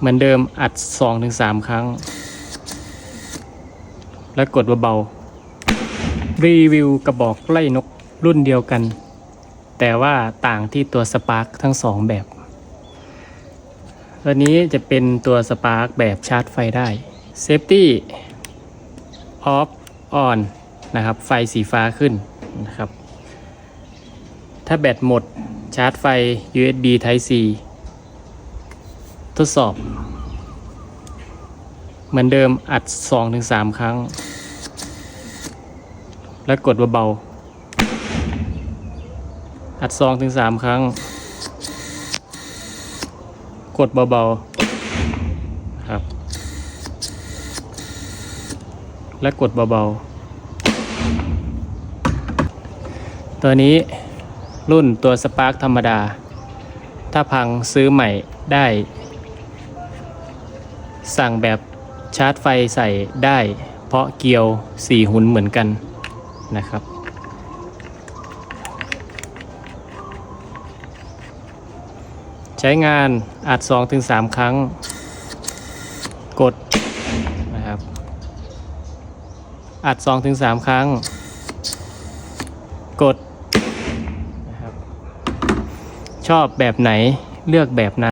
เหมือนเดิมอัด2-3ครั้ง แล้วกดเบาๆรีวิวกระบอกไล่นกรุ่นเดียวกัน แต่ว่าต่างที่ตัวสปาร์คทั้งสองแบบตัวนี้จะเป็นตัวสปาร์คแบบชาร์จไฟได้ Safety Off On นะครับ ไฟสีฟ้าขึ้นนะครับ ถ้าแบตหมดชาร์จไฟ USB Type C ทดสอบ เหมือนเดิมอัด 2-3 ครั้ง แล้วกดเบาๆอัด 2-3 ครั้ง กดเบาๆครับ และกดเบาๆ ตัวนี้รุ่นตัวสปาร์คธรรมดา ถ้าพังซื้อใหม่ได้ สั่งแบบชาร์จไฟใส่ได้ เพราะเกียว 4 หุ่นเหมือนกันนะครับ ใช้งานอัด 2-3 ครั้ง กดนะครับ อัด 2-3 ครั้ง กดนะครับชอบแบบไหนเลือกแบบนั้น